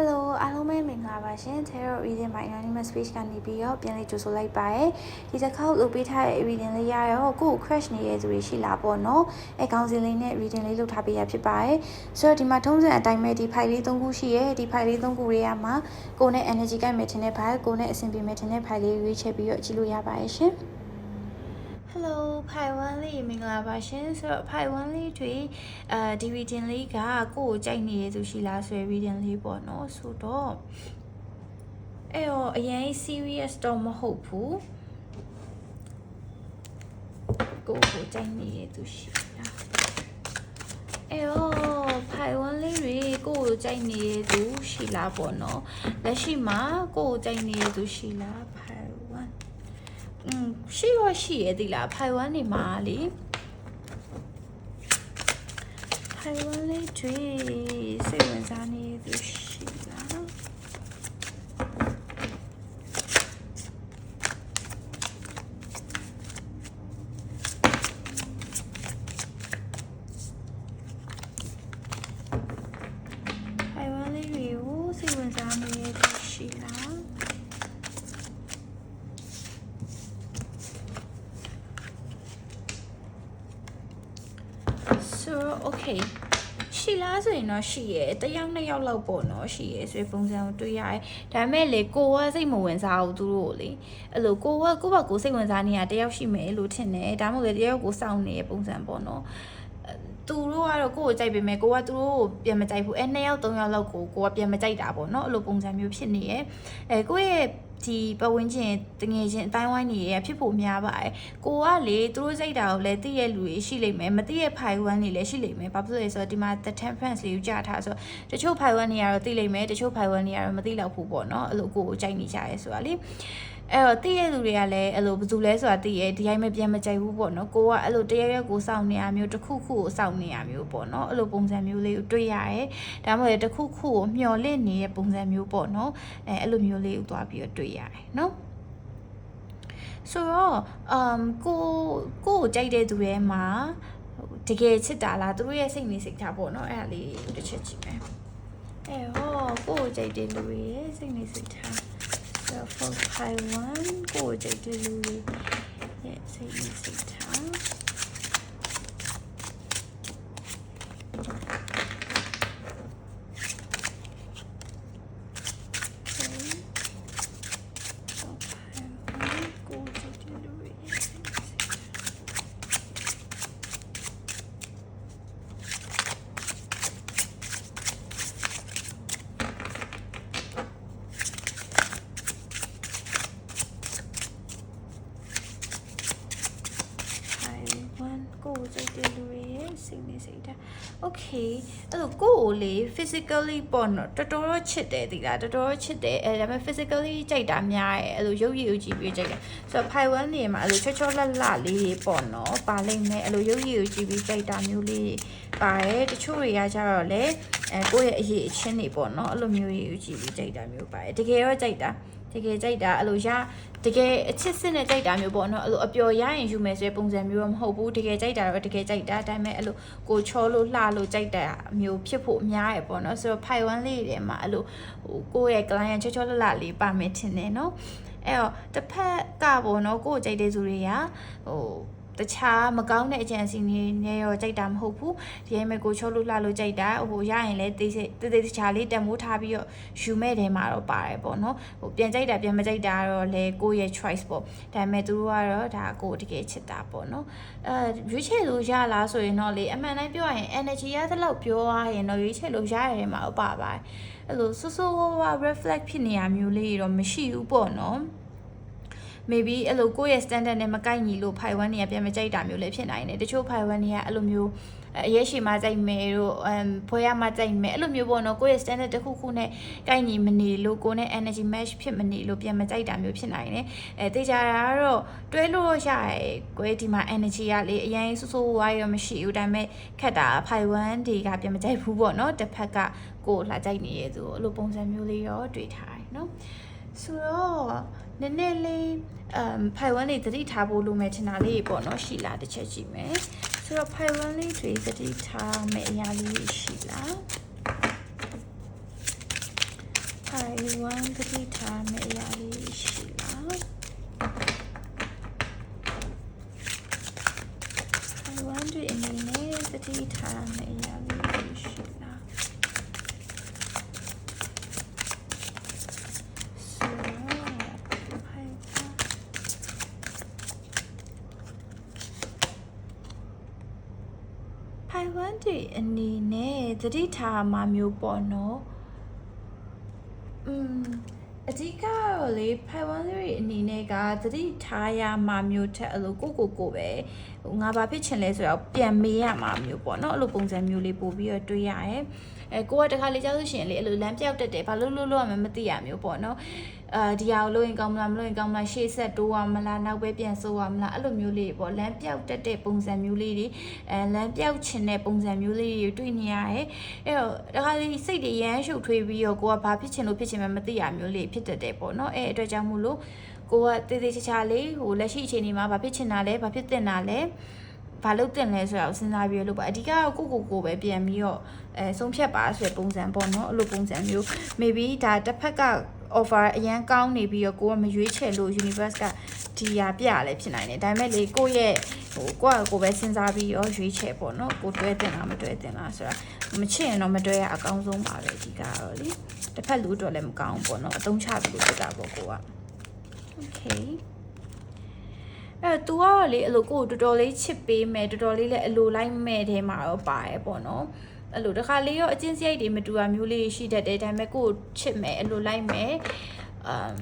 Hello အားလုံးပဲမင်္ဂလာပါရှင် Tarot Reading by Anonymous Page ကနေပြီးတော့ပြန်လေးကြိုဆိုလိုက်ပါရယ်ဒီတစ်ခေါက်လုပ်ပေးထားတဲ့ reading လေးရတော့ကိုယ့်ကို crush နေတဲ့သူတွေရှိလာပေါ့နော်အဲကောင်းစင်လေးနဲ့ reading လေးလုပ်ထားပေးရဖြစ်ပါရယ်ဆိုတော့ဒီမှာထုံးစံအတိုင်းပဲဒီ file လေး၃ခုရှိရယ်ဒီ file လေး၃ခုတွေကမှကိုယ်နဲ့ energy ကိုက်မဲ့တင်တဲ့ file ကိုယ်နဲ့အဆင်ပြေမဲ့တင်တဲ့ file လေးရွေးချယ်ပြီးတော့ကြည့်လို့ရပါရယ်ရှင် Hello ဖိုင်ဝမ်လေးမင်္ဂလာပါရှင်ဆိုတော့ဖိုင်ဝမ်လေးတွေအဲဒီ reading လေးကကိုယ့်ကိုကြိုက်နေတဲ့သူရှိလားဆိုရယ် reading လေးပေါ့နော်ဆိုတော့အဲ့တော့အရင် serious တော့မဟုတ်ဘူးကိုယ့်ကိုကြိုက်နေတဲ့သူရှိလားအဲ့တော့ဖိုင်ဝမ်လေးတွေကိုယ့်ကိုကြိုက်နေတဲ့သူရှိလားပေါ့နော်လက်ရှိမှာကိုယ့်ကိုကြိုက်နေတဲ့သူရှိလားဖိုင်ဝမ် อืมရှိရရှိရသီလားဖိုင်ဝမ်နေမှာလေဖိုင်ဝမ်လေးတွေစိတ်ဝင်စားနေသူရှိလားဖိုင်ဝမ်လေးတွေကိုစိတ်ဝင်စားနေသူရှိလား ဆိုတော့ okay ရှိလားဆိုရင် တော့ရှိရယ်တစ်ယောက်နှစ်ယောက်လောက်ပေါ့နော်ရှိရယ်ဆိုရင်ပုံစံကိုတွေ့ရတယ်ဒါပေမဲ့လေကိုကစိတ်မဝင်စားဘူးသူတို့ကိုလေအဲ့လိုကိုကကိုယ့်ဘက်ကိုစိတ်ဝင်စားနေတာတယောက်ရှိမယ်လို့ထင်တယ်ဒါမှမဟုတ်လေတယောက်ကိုစောင့်နေတဲ့ပုံစံပေါ့နော် သူတို့ကတော့ကိုယ့်ကိုကြိုက်ပေမဲ့ကိုကသူတို့ကိုပြန်မကြိုက်ဘူးအဲနှစ်ယောက်သုံးယောက်လောက်ကိုကိုကပြန်မကြိုက်တာပေါ့နော်အဲ့လိုပုံစံမျိုးဖြစ်နေရယ်အဲကိုယ့်ရဲ့ဒီပတ်ဝန်းကျင်တငယ်ချင်းအတိုင်းဝိုင်းနေရဖြစ်ဖို့များပါတယ်ကိုကလေသူတို့စိတ်တာကိုလည်းသိရဲ့လူတွေရှိလိမ့်မယ်မသိရဲ့ဖိုင်ဝမ်တွေလည်းရှိလိမ့်မယ်ဘာဖြစ်လို့လဲဆိုတော့ဒီမှာ the temperance လေးကိုကြားထားဆိုတချို့ဖိုင်ဝမ်တွေကတော့သိလိမ့်မယ်တချို့ဖိုင်ဝမ်တွေကတော့မသိတော့ဘူးပေါ့နော်အဲ့လိုကိုကိုကြိုက်နေကြရဲဆိုတာလေ အဲ့တော့သိရဲ့လူတွေကလည်းအဲ့လိုဘယ်သူလဲဆိုတာသိရဲ့ဒီတိုင်းမပြန်မကြိုက်ဘူးပေါ့နော်ကိုကအဲ့လိုတရရက်ကိုစောင့်နေရမျိုးတစ်ခုခုကိုစောင့်နေရမျိုးပေါ့နော်အဲ့လိုပုံစံမျိုးလေးကိုတွေ့ရတယ်ဒါမှမဟုတ်တစ်ခုခုကိုမျော်လင့်နေတဲ့ပုံစံမျိုးပေါ့နော်အဲအဲ့လိုမျိုးလေးကိုသွားပြီးတော့တွေ့ရတယ်နော်ဆိုတော့အမ်ကိုကိုကိုကြိုက်တဲ့သူတွေမှာတကယ်ချစ်တာလားသူတို့ရဲ့စိတ်နေစိတ်ထားပေါ့နော်အဲ့ဒါလေးတစ်ချက်ကြည့်မယ်အဲဟောကိုကိုကြိုက်တဲ့လူတွေရဲ့စိတ်နေစိတ်ထား so for Taiwan ကိုကိုကြိုက်တဲ့လူတွေရဲ့စိတ်နေစိတ်ထား Okay. For Taiwan ကိုကိုကြိုက်တဲ့လူတွေရဲ့စိတ်နေစိတ်ထား Taiwan ကိုယ်စိတ်တဲ့လူတွေရဲ့စိတ်နေစိတ်ဓာတ် Okay အဲ့လိုကိုယ့်ကိုလေ physically ပေါ့နော်တော်တော်တော့ချစ်တယ်ဒီလားတော်တော်တော့ချစ်တယ်အဲဒါပေမဲ့ physically ကြိုက်တာများရဲ့အဲ့လိုရုပ်ရည်ကိုကြည့်ပြီးကြိုက်တယ်ဆိုတော့ Taiwan နေမှာအဲ့လိုချောချောလတ်လတ်လေးတွေပေါ့နော်ပါလိမ့်မယ်အဲ့လိုရုပ်ရည်ကိုကြည့်ပြီးကြိုက်တာမျိုးလေးပါတယ်တချို့တွေကကြတော့လေအဲကိုယ့်ရဲ့အရေးအချင်းတွေပေါ့နော်အဲ့လိုမျိုးကြီးကိုကြည့်ပြီးကြိုက်တာမျိုးပါတယ်တကယ်တော့ကြိုက်တာ တကယ်ကြိုက်တာအဲ့လိုရတကယ်အချစ်စစ်နဲ့ကြိုက်တာမျိုးပေါ့နော်အဲ့လိုအပျော်ရရင်ယူမယ်ဆိုတဲ့ပုံစံမျိုးတော့မဟုတ်ဘူးတကယ်ကြိုက်တာတော့တကယ်ကြိုက်တာဒါပေမဲ့အဲ့လိုကိုချောလို့လှလို့ကြိုက်တာမျိုးဖြစ်ဖို့အများရယ်ပေါ့နော်ဆိုတော့ဖိုင်ဝမ်လေးတွေမှာအဲ့လိုဟိုကိုယ့်ရဲ့ client ချောချောလှလှလေးပါမယ်ထင်တယ်နော်အဲ့တော့တစ်ဖက်ကပေါ့နော်ကိုယ့်ကိုကြိုက်တဲ့သူတွေကဟို တခြားမကောင်းတဲ့အကြံစီနေနေရောကြိုက်တာမဟုတ်ဘူးဒီအိမ်မဲ့ကိုချောလို့လှလို့ကြိုက်တာဟိုရရင်လည်းတေးတေးတေးတခြားလေးတမိုးထားပြီးတော့ယူမဲ့တဲမှာတော့ပါတယ်ပေါ့နော်ဟိုပြန်ကြိုက်တာပြန်မကြိုက်တာတော့လေကိုယ့်ရဲ့ choice ပေါ့ဒါပေမဲ့သူတို့ကတော့ဒါကိုတကယ်ချစ်တာပေါ့နော်အဲရွေးချယ်လို့ရလားဆိုရင်တော့လေအမှန်တိုင်းပြောရရင် energy ရတဲ့လောက်ပြောရရင်တော့ရွေးချယ်လို့ရရတယ်မှာတော့ပါပါတယ်အဲ့လိုဆူဆူဝါဝါ reflect ဖြစ်နေရမျိုးလေးတော့မရှိဘူးပေါ့နော် maybe အဲ့လိုကိုယ့်ရဲ့ standard နဲ့မကိုက်ညီလို့ဖိုင်ဝမ်တွေကပြန်မကြိုက်တာမျိုးလည်းဖြစ်နိုင်တယ်တချို့ဖိုင်ဝမ်တွေကအဲ့လိုမျိုးအရေးရှိမှကြိုက်မယ်တို့အမ်ဖွေရမှကြိုက်မယ်အဲ့လိုမျိုးပေါ့နော်ကိုယ့်ရဲ့ standard တစ်ခုခုနဲ့ကိုက်ညီမနေလို့ကိုယ်နဲ့ energy match ဖြစ်မနေလို့ပြန်မကြိုက်တာမျိုးဖြစ်နိုင်တယ်အဲတေချာတာကတော့တွဲလို့ရရတယ်ကိုယ်ဒီမှာ energy ကလေအရင်ဆူဆူဝါးရောမရှိဘူးဒါပေမဲ့ခက်တာဖိုင်ဝမ်တွေကပြန်မကြိုက်ဘူးပေါ့နော်တစ်ဖက်ကကိုယ်လာကြိုက်နေရဲ့သူအဲ့လိုပုံစံမျိုးလေးရောတွေ့ထားတယ်နော် ဆိုတော့နည်းနည်းလေးအမ်ဖိုင်ဝမ်လေးသတိထားဖို့လိုမယ်ထင်တာလေးပေါ့နော်ရှိလားတစ်ချက်ကြည့်မယ်ဆိုတော့ဖိုင်ဝမ်လေးတွေသတိထားမယ်အရာလေးရှိလားဖိုင်ဝမ်တတိထားမယ့်အရာလေးရှိလားဖိုင်ဝမ်တွေအနေနဲ့တတိထားမယ့်အရာလေးရှိလားဆိုတော့ဖိုင်ဝမ်ဖိုင်ဝမ်တွေအနေ နဲ့တတိထားမှာမျိုးပေါ့နော်อืมအဓိကတော့လေဖိုင်ဝမ်လေးအနေနဲ့ကသတိထားရမှာမျိုးထက်အဲ့လိုကိုကိုကိုပဲဟိုငါဘာဖြစ်ချင်လဲဆိုတော့ပြန်မေးရမှာမျိုးပေါ့နော်အဲ့လိုပုံစံမျိုးလေးပို့ပြီးတော့တွေးရရဲအဲကိုကတခါလေကြောက်လို့ရှိရင်လေအဲ့လိုလမ်းပြောက်တက်တယ်ဘာလို့လို့လို့ရမှမသိရမျိုးပေါ့နော် အာဒီဟာကိုလို့ရင်ကောင်းမလားမလို့ရင်ကောင်းမလားရှေ့ဆက်တိုးရမလားနောက်ပဲပြန်ဆိုးရမလားအဲ့လိုမျိုးလေးပေါ့လမ်းပြောက်တက်တဲ့ပုံစံမျိုးလေးတွေအဲလမ်းပြောက်ချင်တဲ့ပုံစံမျိုးလေးတွေတွေ့နေရတယ်အဲ့တော့တခါလေစိတ်တွေရမ်းရှုပ်ထွေးပြီးတော့ကိုကဘာဖြစ်ချင်လို့ဖြစ်ချင်မှမသိရမျိုးလေးဖြစ်တတ်တယ်ပေါ့နော်အဲ့အတွက်ကြောင့်မို့လို့ကိုကတေးသေးချာချာလေးဟိုလက်ရှိအခြေအနေမှာဘာဖြစ်ချင်တာလဲဘာဖြစ်တင်တာလဲဘာလုပ်တင်လဲဆိုတာကိုစဉ်းစားပြီးလို့ပေါ့အဓိကကကိုကိုကိုပဲပြန်ပြီးတော့အဲဆုံးဖြတ်ပါဆိုတဲ့ပုံစံပေါ့နော်အဲ့လိုပုံစံမျိုး maybe ဒါတစ်ဖက်က offer အရန်ကောင်းနေပြီးတော့ကိုကမရွေးချယ်လို့ universe ကဒီဟာပြလည်းဖြစ်နိုင်တယ်ဒါပေမဲ့လေကိုယ့်ရဲ့ဟိုကိုယ့်ကိုယ်ပဲစဉ်းစားပြီးရောရွေးချယ်ပေါ့နော်ကိုတွဲတင်လားမတွဲတင်လားဆိုတာမချစ်ရင်တော့မတွဲရအကောင်းဆုံးပါပဲဒီကတော့လေတစ်ဖက်လူအတွက်လည်းမကောင်းဘူးပေါ့နော်အတုံးချပြီးလို့ဖြစ်တာပေါ့ကိုက okay အဲ့တော့ तू ကလေအဲ့လိုကိုကိုတော်တော်လေးချစ်ပေးမယ်တော်တော်လေးလည်းအလိုလိုက်မဲ့ထဲမှာတော့ပါရပေါ့နော် အဲ့လိုတခါလေးရောအချင်းစရိုက်တွေမတူတာမျိုးလေးရှိတတ်တယ်ဒါပေမဲ့ကိုကိုချစ်မယ်အလိုလိုက်မယ်အမ်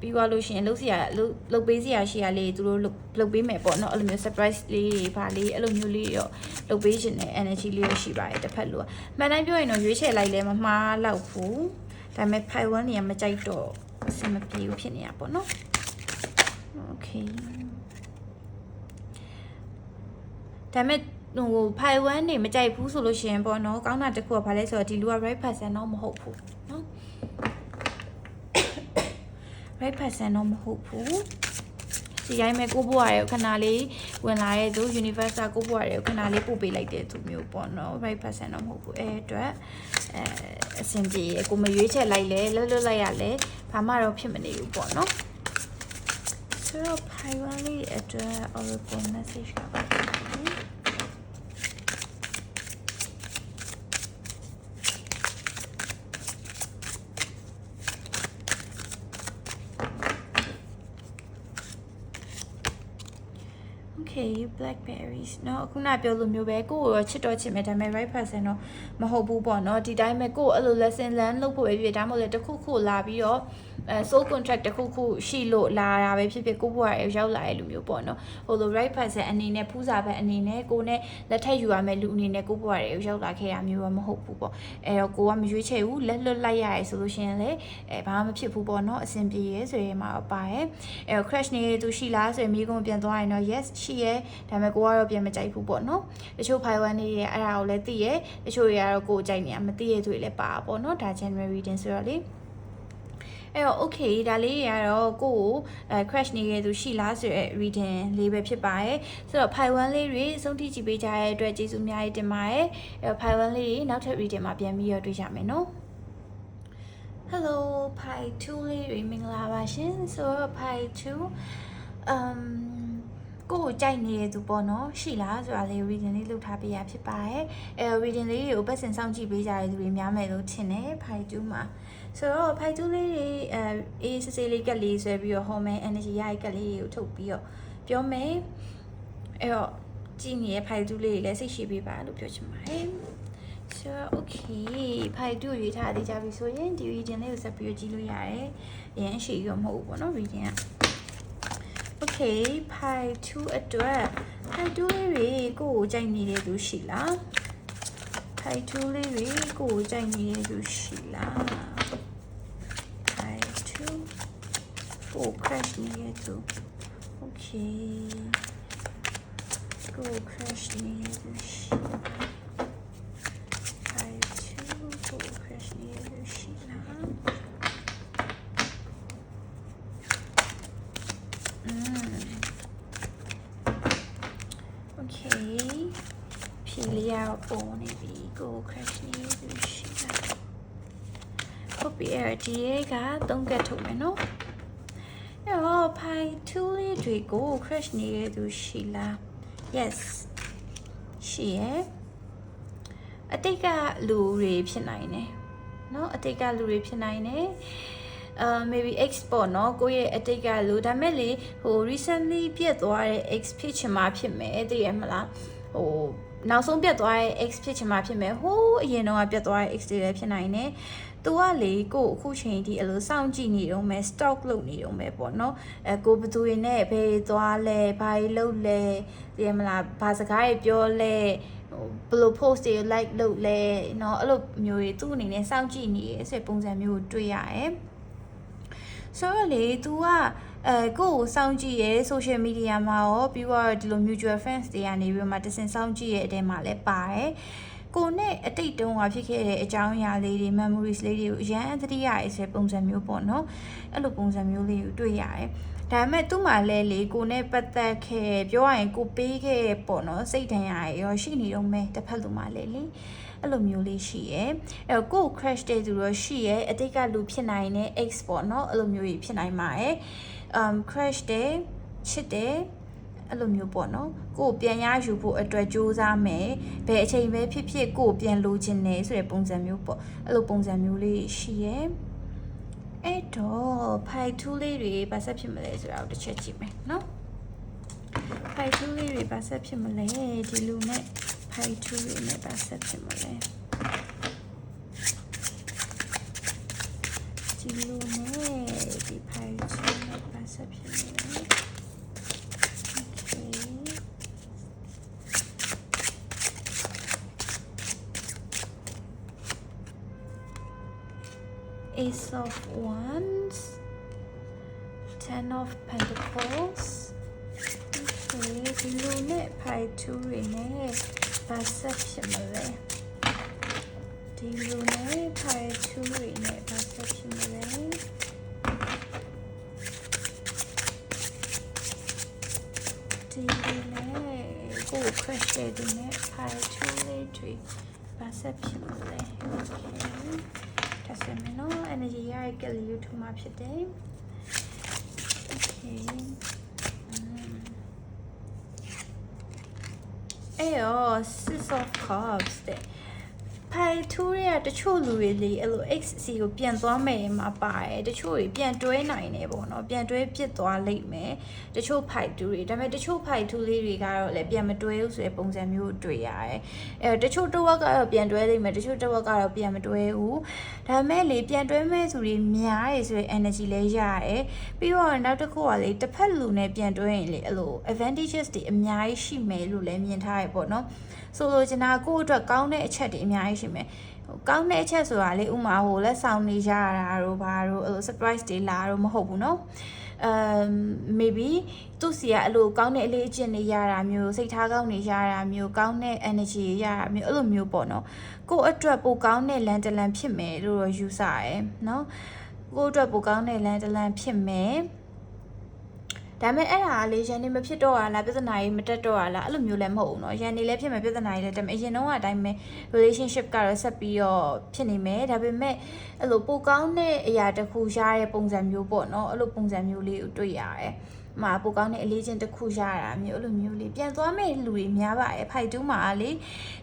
ပြီးသွားလို့ရှိရင်လှုပ်စရာလှုပ်လှုပ်ပေးစရာရှိရလေးသူတို့လှုပ်လှုပ်ပေးမယ်ပေါ့နော်အဲ့လိုမျိုး surprise လေးတွေဗာလေးအဲ့လိုမျိုးလေးရောလှုပ်ပေးခြင်းနဲ့ energy လေးရရှိပါတယ်တစ်ဖက်လို့မှန်တိုင်းပြောရင်တော့ရွေးချယ်လိုက်လဲမမှားတော့ဘူးဒါပေမဲ့ pi 1နေရာမကြိုက်တော့အဆင်မပြေဘူးဖြစ်နေတာပေါ့နော် okay ဒါပေမဲ့ ဟိုဖိုင်ဝမ်နေမကြိုက်ဘူးဆိုလို့ရှိရင်ပေါ့နော်ကောင်းတာတစ်ခုကဘာလဲဆိုတော့ဒီလူက right person တော့မဟုတ်ဘူးနော် right person တော့မဟုတ်ဘူးဒီတိုင်းမဲ့ကိုဘွားရဲ့ခဏလေးဝင်လာတဲ့သူ universe ကကိုဘွားရဲ့ခဏလေးပို့ပေးလိုက်တဲ့သူမျိုးပေါ့နော် right person တော့မဟုတ်ဘူးအဲအတွက်အဲအဆင်ပြေကိုမရွေးချက်လိုက်လဲလွတ်လွတ်လိုက်ရလဲဘာမှတော့ဖြစ်မနေဘူးပေါ့နော်ဆိုတော့ private လေးအတွက် oracle message ကပါ Okay blackberries เนาะခုနပြောလိုမျိုးပဲကိုကိုရောချစ်တော့ချစ်မယ်ဒါပေမဲ့ right person တော့ မဟုတ်ဘူးပေါ့နော်ဒီတိုင်းပဲကိုယ်အဲ့လို lesson learn လုပ်ဖို့ပဲဖြစ်ဒါမှမဟုတ်လေတစ်ခုခုလာပြီးတော့အဲ soul contract တစ်ခုခုရှိလို့လာတာပဲဖြစ်ဖြစ်ကိုဘွားရောက်လာတဲ့လူမျိုးပေါ့နော်ဟိုလို right person အနေနဲ့ဖူးစာဘက်အနေနဲ့ကိုနဲ့လက်ထက်ယူရမယ့်လူအနေနဲ့ကိုဘွားရောက်လာခဲ့တာမျိုးတော့မဟုတ်ဘူးပေါ့အဲတော့ကိုကမရွေးချယ်ဘူးလက်လွတ်လိုက်ရတယ်ဆိုလို့ရှိရင်လေအဲဘာမှမဖြစ်ဘူးပေါ့နော်အဆင်ပြေရဲဆိုရင်မှပါရဲ့အဲ crash နေသူရှိလားဆိုရင်မိကုံပြန်သွားရင်တော့ yes ရှိရဲဒါပေမဲ့ကိုကတော့ပြန်မကြိုက်ဘူးပေါ့နော်တချို့ file 1တွေရဲ့အဲ့ဒါကိုလည်းသိရဲတချို့တွေကကတော့ကိုယ်ကြိုက်နေတာမသိရတွေလည်းပါပေါ့နော်ဒါ general reading ဆိုတော့လေအဲ့တော့ okay ဒါလေးတွေကတော့ကိုကိုအဲ crash နေခဲ့သူရှိလားဆိုရဲ reading လေးပဲဖြစ်ပါတယ်ဆိုတော့ file 1လေးတွေဆုံးထိကြည့်ပေးကြတဲ့အတွက်ကျေးဇူးအများကြီးတင်ပါတယ်အဲ့တော့ file 1လေးတွေနောက်ထပ် reading မှာပြန်ပြီးတော့တွေ့ကြမယ်နော် Hello Pi 2လေးတွေမင်္ဂလာပါရှင်ဆိုတော့ Pi 2 um ကိုကိုကြိုက်နေတဲ့သူပေါ့နော်ရှိလားဆိုတာလေး reading လေးလုပ်ထားပေးရဖြစ်ပါတယ်အဲ reading လေးတွေကိုပတ်စင်စောင့်ကြည့်ပေးကြတဲ့သူတွေများမယ်လို့ထင်တယ် Pi 2မှာဆိုတော့ Pi 2လေးတွေအဲအေးစစ်စစ်လေးကက်လေးဆွဲပြီးတော့ home energy ရရဲ့ကက်လေးတွေကိုထုတ်ပြီးတော့ပြောမယ်အဲ့တော့ကြည့်နေတဲ့ Pi 2လေးတွေလည်းစိတ်ရှိပေးပါလို့ပြောချင်ပါတယ်ဆိုတော့ okay ဖိုင်တူရွေးထားသေးကြပြီဆိုရင်ဒီ reading လေးကိုဆက်ပြီးကြည့်လို့ရတယ်။အရင်ရှိရောမဟုတ်ဘူးပေါ့နော် reading က okay ဖိုင်2အတွက်ဖိုင်2လေးတွေကိုကိုကြိုက်နေတဲ့သူရှိလားဖိုင်2လေးတွေကိုကိုကြိုက်နေတဲ့သူရှိလားဖိုင်2ကို crash နေတဲ့သူ okay ကို crash နေတဲ့သူရှိလား Five two four crash near the Sheila. Mm. Okay. ဖြေ လေးရတော့ပုံနေပြီကို crash near the Sheila. ပြီးအဲ့ဒီရဲက3ကတ်ထုတ်မယ်နော်အဲ့တော့ pi 2လေးတွေကို crash နေတဲ့သူရှိလား yes ရှိရဲ့အတိတ်ကလူတွေဖြစ်နိုင်တယ်เนาะအတိတ်ကလူတွေဖြစ်နိုင်တယ်အာ maybe x ပေါ့เนาะကိုယ့်ရဲ့အတိတ်ကလူဒါမဲ့လေဟို recently ပြတ်သွားတဲ့ x ဖြစ်ချင်မှဖြစ်မယ်သိရမလားဟိုနောက်ဆုံးပြတ်သွားတဲ့ x ဖြစ်ချင်မှဖြစ်မယ်ဟိုးအရင်တော့ပြတ်သွားတဲ့ x တွေလည်းဖြစ်နိုင်တယ် သူကလေကိုအခုချိန်ဒီအလိုစောင့်ကြည့်နေတော့မယ် stock လုပ်နေတော့မယ်ပေါ့နော်အဲကိုဘသူတွေနဲ့ဘယ်သွားလဲဘာတွေလုပ်လဲသိရမလားဘာစကားတွေပြောလဲဟိုဘယ်လို post တွေ like လုပ်လဲเนาะအဲ့လိုမျိုးတွေသူ့အနေနဲ့စောင့်ကြည့်နေရဲ့ဆိုတဲ့ပုံစံမျိုးကိုတွေ့ရတယ်ဆိုတော့လေ तू ကအဲကိုယ့်ကိုစောင့်ကြည့်ရဲ social media မှာရောပြီးတော့ဒီလို mutual friends တွေကနေပြီးတော့မှတစင်စောင့်ကြည့်ရဲ့အတဲမှာလည်းပါတယ် ကိုနဲ့အတိတ်တုန်းကဖြစ်ခဲ့တဲ့အကြောင်းအရာလေးတွေ memories လေးတွေကိုအရန်သတိရရဲဆိုတဲ့ပုံစံမျိုးပေါ့နော်အဲ့လိုပုံစံမျိုးလေးကိုတွေ့ရတယ်ဒါပေမဲ့သူ့မှာလဲလေကိုနဲ့ပတ်သက်ခဲ့ပြောရရင်ကိုပေးခဲ့ပေါ့နော်စိတ်ဒဏ်ရာရောရှိနေတော့မယ်တစ်ဖက်လူမှလည်းလေအဲ့လိုမျိုးလေးရှိရဲအဲ့တော့ကို crash တဲ့သူတော့ရှိရဲအတိတ်ကလူဖြစ်နိုင်တဲ့ X ပေါ့နော်အဲ့လိုမျိုးကြီးဖြစ်နိုင်ပါတယ် um crash တဲ့ချစ်တဲ့ အဲ့လိုမျိုးပေါ့နော်ကိုယ်ပြန်ရယူဖို့အတွက်စူးစမ်းမယ်ဘယ်အချိန်ပဲဖြစ်ဖြစ်ကိုယ်ပြန်လိုချင်နေဆိုတဲ့ပုံစံမျိုးပေါ့အဲ့လိုပုံစံမျိုးလေးရှိရဲအဲ့တော့ဖိုင်2လေးတွေဘာဆက်ဖြစ်မလဲဆိုတာကိုတစ်ချက်ကြည့်မယ်နော်ဖိုင်2လေးတွေဘာဆက်ဖြစ်မလဲဒီလူနဲ့ဖိုင်2လေးနဲ့ဘာဆက်ဖြစ်မလဲဒီလူနဲ့ဒီဖိုင်2နဲ့ဘာဆက်ဖြစ်မလဲ Okay. Ace of Wands, Ten of Pentacles. Okay, ဒီလိုနဲ့ဖိုင်2တွေနဲ့ဘာဆက်ဖြစ်မလဲဒီလိုနဲ့ဖိုင်2တွေနဲ့ဘာဆက်ဖြစ်မလဲဒီလိုနဲ့ကို crash တဲ့သူနဲ့ဖိုင်2လေးတွေဘာဆက်ဖြစ်မလဲ Okay. ဒါဆိုရင်တော့ energy ရရဲ့ကလေးယူထမှာဖြစ်တယ် Okay အဲ့ရော six of cups တဲ့ ဖိုင်ထူးရတချို့လူတွေလေအဲ့လို XC ကိုပြန်သွားမယ်မှာပါတယ်တချို့တွေပြန်တွဲနိုင်တယ်ပေါ့နော်ပြန်တွဲပြစ်သွားလိမ့်မယ်တချို့ဖိုင်တူတွေဒါပေမဲ့တချို့ဖိုင်ထူးလေးတွေကတော့လည်းပြန်မတွဲဘူးဆိုတဲ့ပုံစံမျိုးကိုတွေ့ရတယ်အဲတချို့တစ်ဝက်ကတော့ပြန်တွဲလိမ့်မယ်တချို့တစ်ဝက်ကတော့ပြန်မတွဲဘူးဒါပေမဲ့လေပြန်တွဲမဲ့သူတွေများရယ်ဆိုတဲ့ energy လည်းရတယ်ပြီးတော့နောက်တစ်ခုကလေတစ်ဖက်လူနဲ့ပြန်တွဲရင်လေအဲ့လို advantages တွေအများကြီးရှိမယ်လို့လည်းမြင်ထားရပေါ့နော် ဆိုလိုချင်တာကိုယ့်အတွက်ကောင်းတဲ့အချက်တွေအများကြီးရှိမယ်ဟိုကောင်းတဲ့အချက်ဆိုတာလေဥမာဟိုလက်ဆောင်နေကြရတာတို့ဘာတို့အဲ့လို surprise တွေလာတော့မဟုတ်ဘူးเนาะ um maybe သူစီကအဲ့လိုကောင်းတဲ့အလေးအကျင့်တွေရတာမျိုးစိတ်ထားကောင်းတွေရတာမျိုးကောင်းတဲ့ energy ရတာမျိုးအဲ့လိုမျိုးပေါ့နော်ကိုယ့်အတွက်ပိုကောင်းတဲ့လန်တလန်ဖြစ်မယ်လို့တော့ယူဆရယ်နော်ကိုယ့်အတွက်ပိုကောင်းတဲ့လန်တလန်ဖြစ်မယ် ဒါပေမဲ့အဲ့ဒါကလေရန်နေမဖြစ်တော့ရလားပြဿနာကြီးမတက်တော့ရလားအဲ့လိုမျိုးလည်းမဟုတ်ဘူးเนาะရန်နေလည်းဖြစ်မယ်ပြဿနာကြီးလည်းတက်မယ်အရင်တော့အတိုင်းပဲ relationship ကတော့ဆက်ပြီးတော့ဖြစ်နေမယ်ဒါပေမဲ့အဲ့လိုပိုကောင်းတဲ့အရာတစ်ခုရတဲ့ပုံစံမျိုးပေါ့เนาะအဲ့လိုပုံစံမျိုးလေးကိုတွေ့ရတယ်မှာပိုကောင်းတဲ့အလေးချင်းတစ်ခုရတာမျိုးအဲ့လိုမျိုးလေးပြန်သွားမဲ့လူတွေများပါတယ်ဖိုက်တူးမှာလေ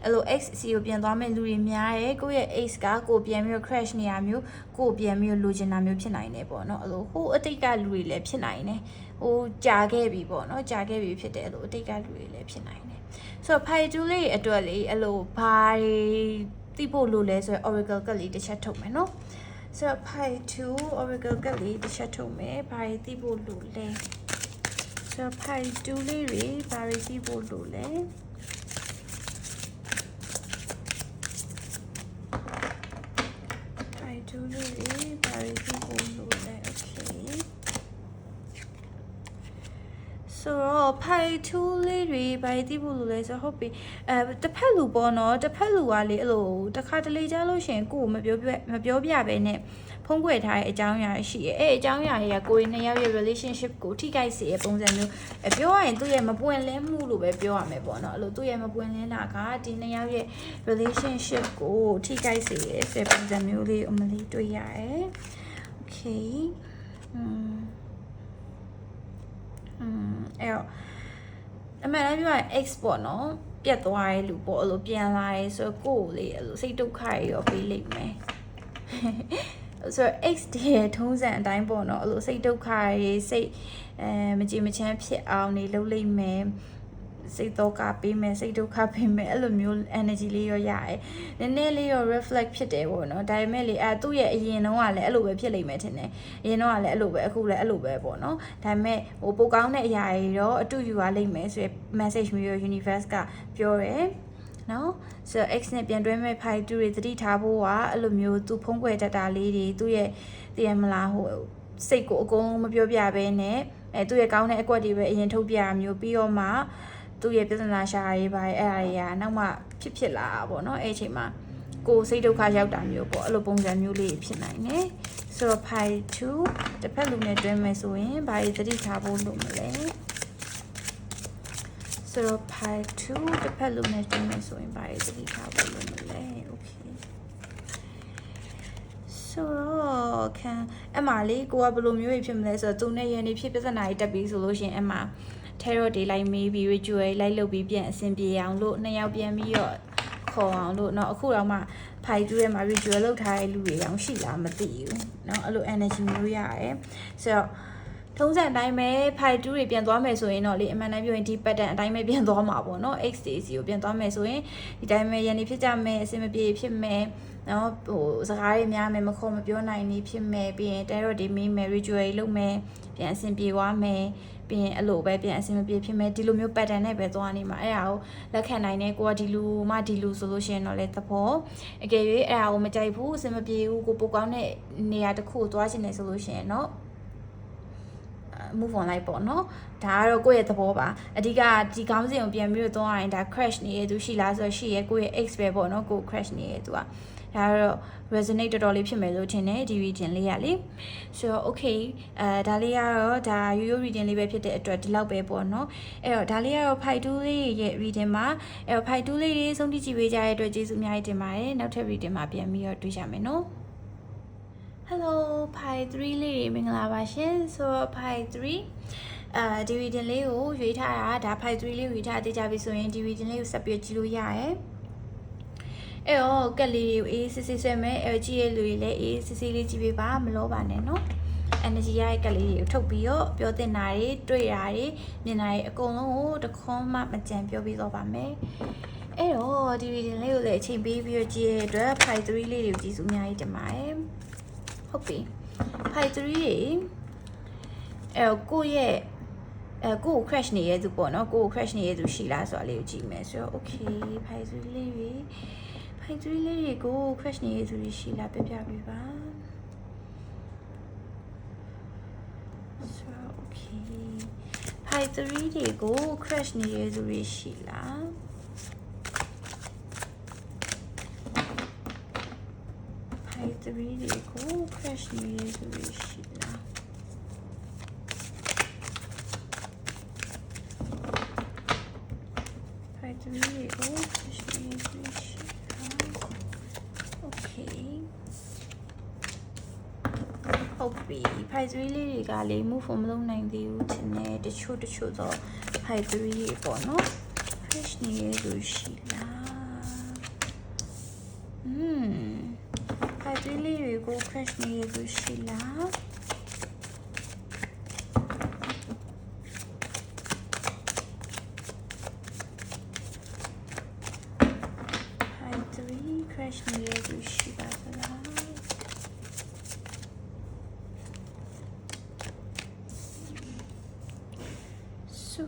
အဲ့လို X C ကိုပြန်သွားမဲ့လူတွေများတယ်ကိုယ့်ရဲ့ X ကကိုပြန်ပြီးတော့ crash နေရမျိုးကိုပြန်ပြီးတော့လိုချင်တာမျိုးဖြစ်နိုင်တယ်ပေါ့နော်အဲ့လိုဟိုအတိတ်ကလူတွေလည်းဖြစ်နိုင်တယ် ဟိုကြာခဲ့ပြီပေါ့နော်ကြာခဲ့ပြီဖြစ်တယ်အဲ့လိုအတိတ်ကလူတွေလည်းဖြစ်နိုင်တယ်ဆိုတော့ဖိုက်တူးလေးအတွက်လေအဲ့လိုဘာတွေသိဖို့လိုလဲဆိုတော့ Oracle ကလေးတစ်ချက်ထုတ်မယ်နော်ဆိုတော့ pi 2 oracle ကလေးတစ်ချက်ထုတ်မယ်ဘာတွေသိဖို့လိုလဲဆိုတော့ pi 2လေးတွေဘာတွေသိဖို့လိုလဲ pi 2လေးတွေဘာတွေသိဖို့လိုလဲ okay ဆိုတော့ဖိုင်ထူးလေးတွေဘာတိဖို့လို့လဲဆိုတော့ဟုတ်ပြီအဲတစ်ဖက်လူပေါ့နော်တစ်ဖက်လူကလေအဲ့လိုတစ်ခါတလေကြားလို့ရှရင်ကိုယ်မပြောပြမပြောပြပဲနဲ့ဖုံးကွယ်ထားတဲ့အကြောင်းအရာရှိရဲ့အဲ့အကြောင်းအရာတွေကကိုယ်နှစ်ယောက်ရဲ့ relationship ကိုထိခိုက်စေတဲ့ပုံစံမျိုးအပြောရရင်သူ့ရဲ့မပွင့်လင်းမှုလို့ပဲပြောရမယ်ပေါ့နော်အဲ့လိုသူ့ရဲ့မပွင့်လင်းတာကဒီနှစ်ယောက်ရဲ့ relationship ကိုထိခိုက်စေတဲ့ဆိုတဲ့ပုံစံမျိုးလေးအမလေးတွေ့ရတယ် okay อืม อืมအဲ့တော့အမှန်တမ်းပြောရင် X ပေါ့နော်ပြတ်သွားတဲ့လူပေါ့အဲ့လိုပြန်လာရဲဆိုတော့ကိုယ်ကိုလေအဲ့လိုစိတ်ဒုက္ခတွေရောပေးလိမ့်မယ်ဆိုတော့ X တည်းထုံးစံအတိုင်းပေါ့နော်အဲ့လိုစိတ်ဒုက္ခတွေစိတ်အဲမကြည်မချမ်းဖြစ်အောင်နေလုပ်လိမ့်မယ် စိတ်တော့ကပေးမယ်စိတ်ဒုက္ခပေးမယ်အဲ့လိုမျိုး energy လေးရောရတယ်နည်းနည်းလေးရော reflect ဖြစ်တယ်ပေါ့နော်ဒါပေမဲ့လေအဲသူ့ရဲ့အရင်တုန်းကလည်းအဲ့လိုပဲဖြစ်လိမ့်မယ်ထင်တယ်အရင်တုန်းကလည်းအဲ့လိုပဲအခုလည်းအဲ့လိုပဲပေါ့နော်ဒါပေမဲ့ဟိုပိုကောင်းတဲ့အရာတွေတော့အတူယူရလိမ့်မယ်ဆိုရယ် message မျိုးရော universe ကပြောတယ်နော်ဆိုတော့ X နဲ့ပြန်တွဲမဲ့ file 2တွေသတိထားဖို့ကအဲ့လိုမျိုးသူဖုံးကွယ်တတ်တာလေးတွေသူ့ရဲ့တည်ရမလားဟိုစိတ်ကိုအကုန်လုံးမပြောပြဘဲနဲ့အဲသူ့ရဲ့ကောင်းတဲ့အကွက်တွေပဲအရင်ထုတ်ပြမျိုးပြီးတော့မှ သူ့ရဲ့ပြဿနာရှာရေးပါအဲ့အရာတွေကနောက်မှဖြစ်ဖြစ်လာတာပေါ့နော်အဲ့အချိန်မှာကိုယ်စိတ်ဒုက္ခရောက်တာမျိုးပေါ့အဲ့လိုပုံစံမျိုးလေးဖြစ်နိုင်တယ်ဆိုတော့ file 2တစ်ဖက်လူနဲ့တွဲမယ်ဆိုရင်ဘာတွေသတိထားဖို့လုပ်မလဲဆိုတော့ file 2တစ်ဖက်လူနဲ့တွဲမယ်ဆိုရင်ဘာတွေသတိထားဖို့လုပ်မလဲ okay ဆိုတော့ခံအမလေးကိုကဘယ်လိုမျိုးဖြစ်မလဲဆိုတော့သူနဲ့ရန်နေဖြစ်ပြဿနာတွေတက်ပြီးဆိုလို့ရှရင်အမ tarot တွေလိုက်မေးပြီး ritual လိုက်လုပ်ပြီးပြန်အဆင်ပြေအောင်လို့နှစ်ယောက်ပြန်ပြီးတော့ခေါ်အောင်လို့เนาะအခုတော့မှဖိုက်တူးထဲမှာ ritual လုပ်ထားတဲ့လူတွေတောင်ရှိလားမသိဘူးเนาะအဲ့လို energy မျိုးရတယ်ဆိုတော့ ထုံးစံအတိုင်းပဲဖိုက်တူးတွေပြန်သွားမယ်ဆိုရင်တော့လေအမှန်တမ်းပြောရင်ဒီ pattern အတိုင်းပဲပြန်သွားမှာပေါ့နော် x day စီကိုပြန်သွားမယ်ဆိုရင်ဒီတိုင်းပဲရန်နေဖြစ်ကြမယ်အဆင်မပြေဖြစ်မယ်နော်ဟိုစကားတွေများမယ်မခေါ်မပြောနိုင်နေဖြစ်မယ်ပြီးရင် tarot တွေမေးမယ် ritual တွေလုပ်မယ်ပြန်အဆင်ပြေသွားမယ်ပြီးရင်အဲ့လိုပဲပြန်အဆင်မပြေဖြစ်မယ်ဒီလိုမျိုး pattern နဲ့ပဲသွားနေမှာအဲ့ဒါကိုလက်ခံနိုင်တယ်ကိုကဒီလူမှဒီလူဆိုလို့ရှိရင်တော့လေသဘောအကယ်၍အဲ့ဒါကိုမကြိုက်ဘူးအဆင်မပြေဘူးကိုပိုကောင်းတဲ့နေရာတစ်ခုကိုသွားချင်တယ်ဆိုလို့ရှိရင်တော့ move on လိုက်ပေါ့နော်ဒါကတော့ကိုယ့်ရဲ့သဘောပါအဓိကဒီခေါင်းစဉ်ကိုပြန်ပြီးတော့သွားရင်ဒါ crash နေရသူရှိလားဆိုတော့ရှိရဲကိုယ့်ရဲ့ x ပဲပေါ့နော်ကို crash နေရသူကဒါကတော့ resonate တော်တော်လေးဖြစ်မယ်လို့ထင်တယ်ဒီ reading လေးရလေဆိုတော့ okay အဲဒါလေးကတော့ဒါရိုးရိုး reading လေးပဲဖြစ်တဲ့အတွက်ဒီလောက်ပဲပေါ့နော်အဲ့တော့ဒါလေးကတော့ fight 2လေးရဲ့ reading မှာအဲ့တော့ fight 2လေးတွေဆုံးဖြတ်ကြည့်ပေးကြတဲ့အတွက်ကျေးဇူးအများကြီးတင်ပါတယ်နောက်ထပ် reading မှာပြန်ပြီးတော့တွေ့ကြမယ်နော် Hello Pi 3လေးတွေမင်္ဂလာပါရှင်ဆိုတော့ Pi 3အာဒီဗီဒီယိုလေးကိုရွေးထားတာဒါ Pi 3လေးကိုရွေးထားသိကြပြီဆိုရင်ဒီဗီဒီယိုလေးကိုဆက်ပြီးကြည့်လို့ရတယ်အဲ့တော့ကက်လေးတွေကိုအေးစစ်စစ်ဆွဲမယ်အဲ့ကြည့်ရလူတွေလည်းအေးစစ်စစ်လေးကြည့်ပေးပါမလို့ပါနဲ့နော် energy ရတဲ့ကက်လေးတွေကိုထုတ်ပြီးတော့ပြောတင်တာတွေတွေ့တာတွေမြင်တာတွေအကုန်လုံးကိုတခွန်းမှမကြံပြောပြီးတော့ပါမယ်အဲ့တော့ဒီဗီဒီယိုလေးကိုလည်းအချိန်ပေးပြီးတော့ကြည့်ရတဲ့အတွက် Pi 3လေးတွေကိုကြည့်စုအများကြီးတင်ပါတယ် ဟုတ်ပြီဖိုင်3တွေအဲကိုရဲ့အဲကိုကို crash နေရသူပေါ့နော်ကိုကို crash နေရသူရှိလားဆိုတာလေးကိုကြည့်မယ်ဆိုတော့ okay ဖိုင်3လေးတွေဖိုင်3လေးတွေကို crash နေရသူရှိလားပြပြပေးပါဆိုတော့ okay ဖိုင်3တွေကို crash နေရသူရှိလား ဖိုင် 3တွေကို crash နေရသူရှိလားဖိုင်3တွေကို crash နေရသူရှိလား okay ဟုတ်ပြီဖိုင်3လေးတွေကလေ move မလုပ်နိုင်သေးဘူးထင်တယ်တချို့တချို့တော့ဖိုင်3တွေပေါ့နော် crash နေရသူရှိလား Delirigo, Kashmirigo sila. Hydri, Kashmirigo sila. So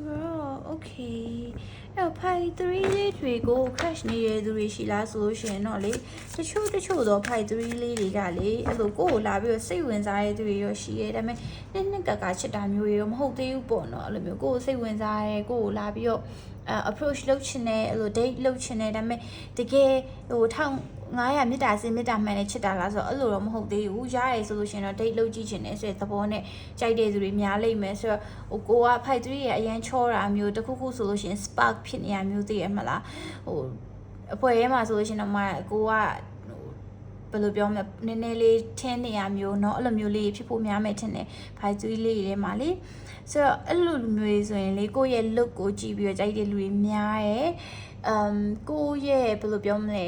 okay. L pi 3 လေးတွေကို crash နေတဲ့သူတွေရှိလားဆိုလို့ရှိရင်တော့လေတချို့တချို့တော့ Pi 3လေးတွေကလေအဲ့လိုကိုယ့်ကိုလာပြီးတော့စိတ်ဝင်စားတဲ့သူတွေရောရှိရဲဒါပေမဲ့နှစ်နှစ်ကကချစ်တာမျိုးတွေရောမဟုတ်သေးဘူးပေါ့နော်အဲ့လိုမျိုးကိုယ့်ကိုစိတ်ဝင်စားရဲကိုယ့်ကိုလာပြီးတော့အဲ approach လုပ်ချင်တယ်အဲ့လို date လုပ်ချင်တယ်ဒါပေမဲ့တကယ်ဟိုထောင် 900မြစ်တာစင်မြစ်တာမှန်နဲ့ချစ်တာလားဆိုတော့အဲ့လိုတော့မဟုတ်သေးဘူးရရဲဆိုလို့ရှိရင်တော့ date လုပ်ကြည့်ချင်တယ်ဆိုတဲ့သဘောနဲ့ကြိုက်တဲ့သူတွေများလိမ့်မယ်ဆိုတော့ဟိုကိုက fight 3ရဲ့အရန်ချောတာမျိုးတစ်ခုခုဆိုလို့ရှိရင် spark ဖြစ်နေရမျိုးသိရမလားဟိုအဖွဲထဲမှာဆိုလို့ရှိရင်တော့မကိုကဘယ်လိုပြောမလဲနည်းနည်းလေးထင်းနေရမျိုးเนาะအဲ့လိုမျိုးလေးဖြစ်ဖို့များမယ်ထင်တယ် fight 3လေးတွေထဲမှာလေဆိုတော့အဲ့လိုလူမျိုးတွေဆိုရင်လေကိုယ့်ရဲ့ look ကိုကြည့်ပြီးတော့ကြိုက်တဲ့လူတွေများတယ်အမ်ကိုယ့်ရဲ့ဘယ်လိုပြောမလဲ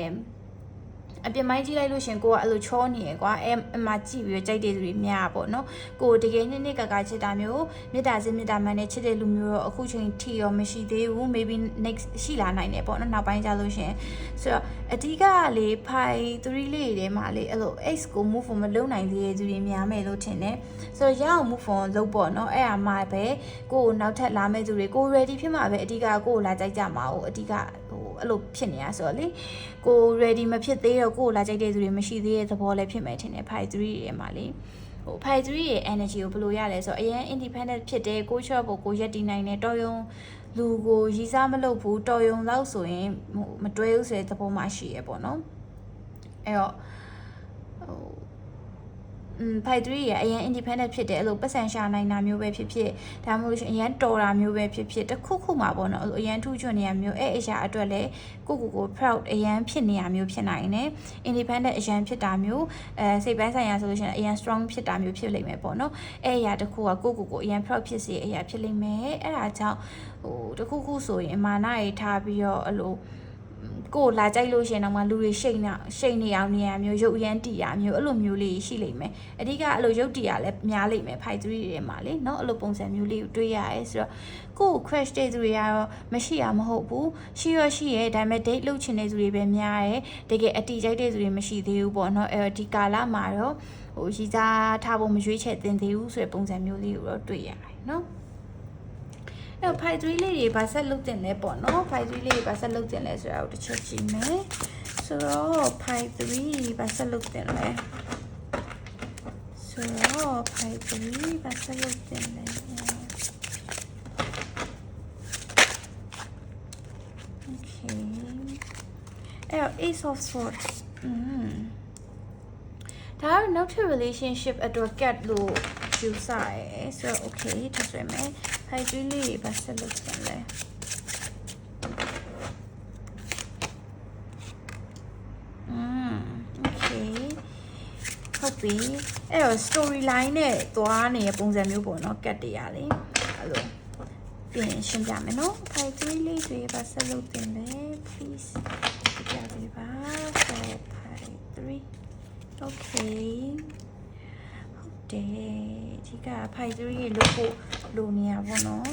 အပြင်မိုင်းကြည့်လိုက်လို့ရှင်ကိုကအဲ့လိုချောနေရယ်ကွာအဲအမှကြည့်ပြီးတော့ကြိုက်တဲ့သူတွေများပေါ့နော်ကိုတကယ်နှစ်နှစ်ကကချစ်တာမျိုးမေတ္တာစင်မေတ္တာမှန်နဲ့ချစ်တဲ့လူမျိုးတော့အခုချိန်ထိရောမရှိသေးဘူး maybe next ရှိလာနိုင်တယ်ပေါ့နော်နောက်ပိုင်းကျလို့ရှင်ဆိုတော့အဓိကလေဖိုင်3လေးတွေမှာလေအဲ့လို X ကို move on မလုပ်နိုင်သေးတဲ့သူတွေများမယ်လို့ထင်တယ်ဆိုတော့ရအောင် move on လုပ်ပေါ့နော်အဲ့အမှပဲကိုကိုနောက်ထပ်လာမယ့်သူတွေကို ready ဖြစ်မှာပဲအဓိကကိုကိုလာကြိုက်ကြမှာ哦အဓိကဟို အဲ့လိုဖြစ်နေရဆိုတော့လေကို ready မဖြစ်သေးတော့ကိုကိုလာကြိုက်တဲ့သူတွေမရှိသေးတဲ့သဘောလည်းဖြစ်မယ်ထင်တယ်ဖိုင်3တွေမှာလေဟိုဖိုင်3ရဲ့ energy ကိုဘယ်လိုရလဲဆိုတော့အရင် independent ဖြစ်တယ်ကို shot ကိုကိုရက်တည်နိုင်တယ်တော်ရုံလူကိုရီစားမလုပ်ဘူးတော်ရုံလောက်ဆိုရင်ဟိုမတွဲဘူးဆိုတဲ့သဘောမှရှိရပေါ့နော်အဲ့တော့ဟိုอืม ဖိုက်3ရဲ့အရင် independent ဖြစ်တယ်အဲ့လိုပတ်စံရှာနိုင်တာမျိုးပဲဖြစ်ဖြစ်ဒါမှမဟုတ်လို့ရှိရင်အရင်တော်တာမျိုးပဲဖြစ်ဖြစ်တစ်ခုခုမှာပေါ့နော်အဲ့လိုအရင်ထူးချွန်နေရမျိုးအဲ့အရာအတွက်လည်းကိုကိုကို proud အရင်ဖြစ်နေရမျိုးဖြစ်နိုင်တယ် independent အရင်ဖြစ်တာမျိုးအဲစိတ်ပိုင်းဆိုင်ရာဆိုလို့ရှိရင်အရင် strong ဖြစ်တာမျိုးဖြစ်လိမ့်မယ်ပေါ့နော်အဲ့အရာတစ်ခုကကိုကိုကိုအရင် proud ဖြစ်စေအရာဖြစ်လိမ့်မယ်အဲ့ဒါကြောင့်ဟိုတစ်ခုခုဆိုရင်အမာနရေးထားပြီးတော့အဲ့လို ကိုလာကြိုက်လို့ရှင်တော့မှလူတွေရှိန်တော့ရှိန်နေအောင်နေရမျိုးရုပ်ရမ်းတီရမျိုးအဲ့လိုမျိုးလေးရှိလိမ့်မယ်အဓိကအဲ့လိုရုပ်တီရလည်းများလိမ့်မယ်ဖိုက်သူတွေထဲမှာလေနော်အဲ့လိုပုံစံမျိုးလေးကိုတွေးရတယ်ဆိုတော့ကို crash date သူတွေကတော့မရှိရမဟုတ်ဘူးရှိရရှိရဲဒါပေမဲ့ date လုပ်ချင်တဲ့သူတွေပဲများတယ်တကယ်အတီကြိုက်တဲ့သူတွေမရှိသေးဘူးပေါ့နော်အဲ့ဒီကာလမှာတော့ဟိုရီစားထားဖို့မရွေးချယ်တင်သေးဘူးဆိုတဲ့ပုံစံမျိုးလေးကိုတော့တွေ့ရတယ်နော် นาะအဲ့တော့ fight 3လေးတွေဗာဆက်လုပ်တင်လဲပေါ့နော် fight 3လေးတွေဗာဆက်လုပ်တင်လဲဆိုတာကိုတစ်ချက်ကြည့်မယ်ဆိုတော့ fight 3ဗာဆက်လုပ်တင်လဲဆိုတော့ fight 3ဗာဆက်လုပ်တင်လဲ Okay အဲ့တော့ Ace of Swords อืมဒါကတော့နောက်ထပ် relationship အတွက် cat လို့ယူဆရဲဆိုတော့ okay ဒါဆိုရင်မယ် ဖိုက်ကျွေးလေးပါဆက်လုပ်ပြန်လဲอืม okay ဟုတ်ပြီအဲ့တော့ storyline နဲ့သွားနေတဲ့ပုံစံမျိုးပေါ့နော် cat တွေကလေအဲ့လိုပြင်ရှင်းပြမယ်နော်ဖိုက်ကျွေးလေးတွေပါဆက်လုပ်တင်လဲ please ပြပေးပါ so ဖိုက်3 okay ဟုတ်တယ်ဒီကဖိုက်3ရေလို့ဖို့ လိုနေရပါတော့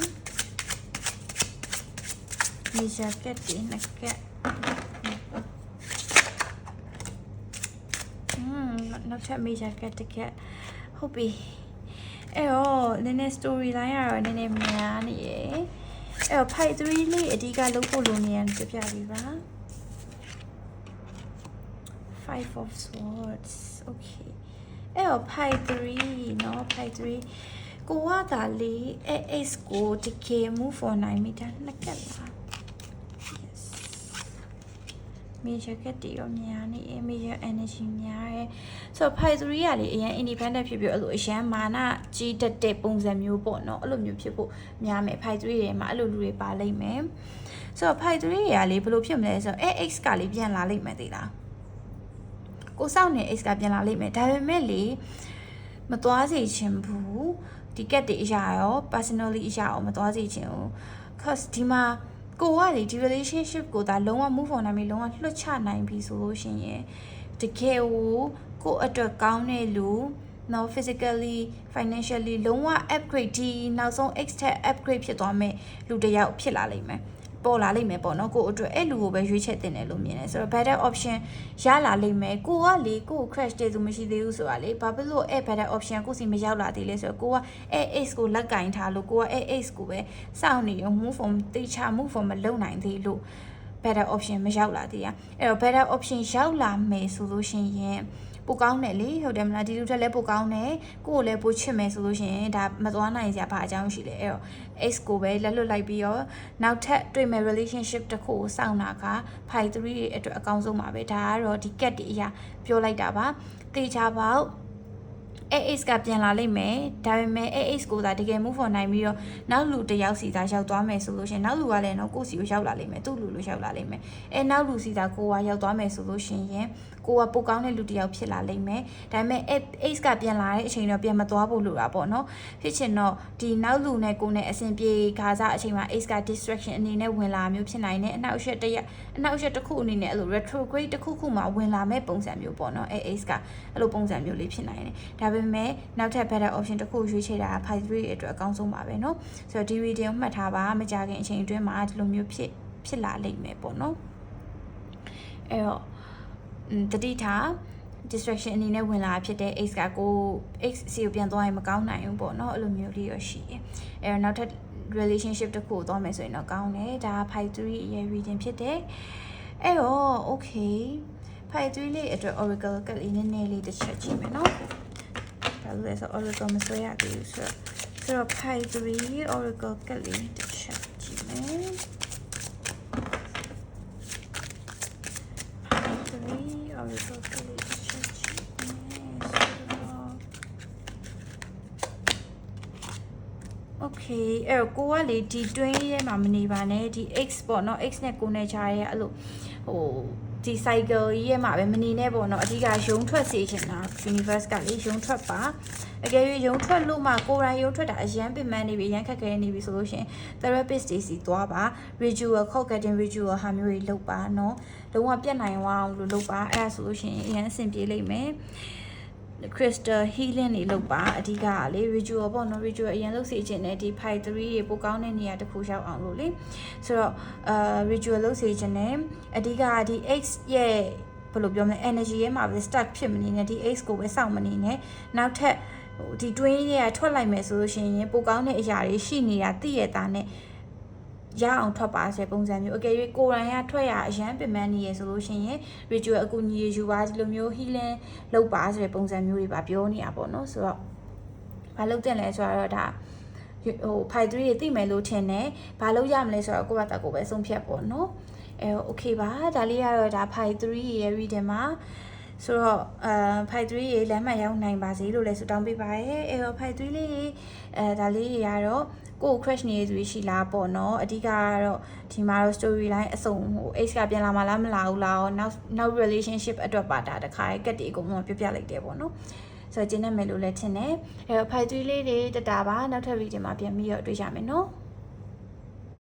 ဒီဂျက်ကက်ဒီနက်ကက်อืมနောက်ထပ် major cat တစ်ကက်ဟုတ်ပြီအဲ့တော့နည်းနည်း story line ကတော့နည်းနည်းများနေရယ်အဲ့တော့ fight 3လေးအဓိကလုပ်ဖို့လိုနေရပြပြပေးပါ five of swords okay အဲ့တော့ pi 3เนาะ pi 3 ကိုကသာလေအဲ့ x ကိုတကယ် move for 9 meter နှစ်ကက်လာ yes မေဂျာကက်တီရောများနေအမေဂျာ energy များရဲဆိုတော့ phi 3ကလေအရင် independent ဖြစ်ပြီးအဲ့လိုအရန်မာနကြီးတက်တဲ့ပုံစံမျိုးပေါ့နော်အဲ့လိုမျိုးဖြစ်ဖို့များမယ် phi 3တွေမှာအဲ့လိုလူတွေပါလိမ့်မယ်ဆိုတော့ phi 3တွေကလေဘယ်လိုဖြစ်မလဲဆိုတော့အဲ့ x ကလေပြန်လာလိမ့်မယ်သေးလားကိုစောင့်နေ x ကပြန်လာလိမ့်မယ်ဒါပေမဲ့လေမသွားစေချင်ဘူး ဒီကက်တွေအရာရော personally အရာရောမသွားစေချင်ဘူး cause ဒီမှာကိုကလေဒီ relationship ကိုဒါလုံးဝ move on နိုင်ပြီလုံးဝလွတ်ချနိုင်ပြီဆိုလို့ရှိရင်တကယ်ကိုကိုအတွက်ကောင်းတဲ့လူနော် physically financially လုံးဝ upgrade ဒီနောက်ဆုံး X ထက် upgrade ဖြစ်သွားမယ်လူတစ်ယောက်ဖြစ်လာလိမ့်မယ် ပေါ်လာလိမ့်မယ်ပေါ့နော်ကိုအတွက်အဲ့လူကိုပဲရွေးချယ်တင်တယ်လို့မြင်တယ်ဆိုတော့ better option ရလာလိမ့်မယ်ကိုကလေကို crash တဲ့သူမရှိသေးဘူးဆိုတာလေဘာဖြစ်လို့အဲ့ better option ကိုစီမရောက်လာသေးလဲဆိုတော့ကိုကအဲ့ ace ကိုလက်ကင်ထားလို့ကိုကအဲ့ ace ကိုပဲစောင့်နေရော move from တေချာ move from မလုံနိုင်သေးလို့ better option မရောက်လာသေးရအဲ့တော့ better option ရောက်လာမယ်ဆိုလို့ရှိရင် ပိုကောင်းတယ်လေဟုတ်တယ်မလားဒီလူထက်လည်းပိုကောင်းတယ်ကိုကိုလည်းပိုချစ်မယ်ဆိုလို့ရှိရင်ဒါမသွားနိုင်စရာဘာအကြောင်းရှိလဲအဲ့တော့ X ကိုပဲလက်လွတ်လိုက်ပြီးတော့နောက်ထပ်တွေ့မဲ့ relationship တစ်ခုကိုစောင့်တာက5 3ရဲ့အတွက်အကောင်းဆုံးပါပဲဒါကတော့ဒီ cat တွေအရာပြောလိုက်တာပါတေချာပေါက် AX ကပြန်လာလိမ့်မယ်ဒါပေမဲ့ AX ကိုသာတကယ် move on နိုင်ပြီးတော့နောက်လူတစ်ယောက်စီသာရောက်သွားမယ်ဆိုလို့ရှရင်နောက်လူကလည်းတော့ကိုယ့်စီကိုရောက်လာလိမ့်မယ်သူ့လူလိုရောက်လာလိမ့်မယ်အဲနောက်လူစီသာကိုကရောက်သွားမယ်ဆိုလို့ရှရင်ကိုကပိုကောင်းတဲ့လူတစ်ယောက်ဖြစ်လာလိမ့်မယ်ဒါပေမဲ့ AX ကပြန်လာတဲ့အချိန်တော့ပြန်မသွားဖို့လိုတာပေါ့နော်ဖြစ်ချင်တော့ဒီနောက်လူနဲ့ကိုနဲ့အဆင်ပြေခါစားအချိန်မှာ AX က distraction အနေနဲ့ဝင်လာမျိုးဖြစ်နိုင်တယ်အနောက်အရှက်တစ်ရက်အနောက်အရှက်တစ်ခုအနေနဲ့အဲ့လို retrograde တစ်ခုခုမှဝင်လာမဲ့ပုံစံမျိုးပေါ့နော် AX ကအဲ့လိုပုံစံမျိုးလေးဖြစ်နိုင်တယ်ဒါပေမဲ့နောက်ထပ် better option တစ်ခုရွေးချယ်တာ5 3အတွက်အကောင်းဆုံးပါပဲเนาะဆိုတော့ဒီ reading ကိုမှတ်ထားပါမကြခင်အချိန်အတွင်းမှာဒီလိုမျိုးဖြစ်ဖြစ်လာလိမ့်မယ်ပေါ့เนาะအဲ့တော့อืม တတိထား distraction အနေနဲ့ဝင်လာဖြစ်တဲ့ x ကကို x စီကိုပြန်သွားရင်မကောင်းနိုင်ဘူးပေါ့နော်အဲ့လိုမျိုးလေးရရှိတယ်။အဲတော့နောက်ထပ် relationship တစ်ခုကိုသွားမယ်ဆိုရင်တော့ကောင်းတယ်။ဒါ phi 3ရဲ့ reading ဖြစ်တယ်။အဲ့တော့ okay phi 3လေးအတွက် oracle ကလေးနည်းနည်းလေးတစ်ချက်ကြည့်မယ်နော်။ဘာလို့လဲဆိုတော့ oracle မဆွဲရသေးဘူးဆိုတော့ဆိုတော့ phi 3 oracle ကလေးတစ်ချက်ကြည့်မယ်။ 3 Oracle ကလေးတစ်ချက်ကြည့်မယ်ဆိုတော့ Okay အဲ့တော့ကိုကလေဒီ twin ရဲ့မှာမနေပါနဲ့ဒီ x ပေါ့နော် x နဲ့ကိုနဲ့ခြားရဲ့အဲ့လိုဟိုဒီ cycle ကြီးရဲ့မှာပဲမနေနဲ့ပေါ့နော်အဓိကရုံထွက်စေချင်တာ universe ကလေရုံထွက်ပါ အကယ်၍ရုံထွက်လို့မှကိုယ်တိုင်ရုံထွက်တာအရန်ပင်ပန်းနေပြီအရန်ခက်ခဲနေပြီဆိုလို့ရှရင် therapist တွေစီသွားပါ ritual ခောက် getting ritual ဟာမျိုးတွေလုပ်ပါနော်လုံးဝပြတ်နိုင်အောင်လို့လုပ်ပါအဲ့ဒါဆိုလို့ရှရင်အရန်အဆင်ပြေလိမ့်မယ် crystal healing တွေလုပ်ပါအဓိကကလေ ritual ပေါ့နော် ritual အရင်လုပ်စီခြင်းနဲ့ဒီ pi 3တွေပိုကောင်းတဲ့နေရာတစ်ခုရောက်အောင်လို့လေဆိုတော့အာ ritual လုပ်စီခြင်းနဲ့အဓိကကဒီ x ရဲ့ဘယ်လိုပြောမလဲ energy ရဲ့မှာပဲ start ဖြစ်မနေနဲ့ဒီ x ကိုပဲစောင့်မနေနဲ့နောက်ထပ် ဟိုဒီ twin ရဲ့ထွက်လိုက်မယ်ဆိုလို့ရှိရင်ပိုကောင်းတဲ့အရာတွေရှိနေတာသိရတာနဲ့ရအောင်ထွက်ပါဆိုပုံစံမျိုးအကယ်၍ကိုယ်တိုင်ကထွက်ရအရန်ပင်ပန်းနေရဆိုလို့ရှိရင် ritual အကူအညီယူပါဒီလိုမျိုး healing လုပ်ပါဆိုတဲ့ပုံစံမျိုးတွေပါပြောနေတာပေါ့နော်ဆိုတော့ဘာလုပ်တင်လဲဆိုတော့ဒါဟို pi 3တွေသိမယ်လို့ထင်တယ်ဘာလုပ်ရမလဲဆိုတော့ကိုယ့်ဘာသာကိုယ်ပဲဆုံးဖြတ်ပေါ့နော်အဲ okay ပါဒါလေးကတော့ဒါ pi 3ရဲ့ reading မှာ ဆိုတော့အာဖိုက်3ရေလမ်းမှန်ရောက်နိုင်ပါစေလို့လည်းဆုတောင်းပေးပါရယ်အဲတော့ဖိုက်3လေးအဲဒါလေးတွေကတော့ကိုယ် crash နေသူရှိလားပေါ့နော်အဓိကကတော့ဒီမှာတော့ story line အစုံဟို X ကပြန်လာမလားမလာဘူးလားနောက်နောက် relationship အတွက်ပါတာတခါကက်တီအကုန်လုံးပြပြလိုက်တယ်ပေါ့နော်ဆိုတော့ကျင်းနေမယ်လို့လည်းထင်တယ်အဲတော့ဖိုက်3လေးတွေတတာပါနောက်ထပ် video မှာပြန်ပြီးတော့တွေ့ကြမယ်နော်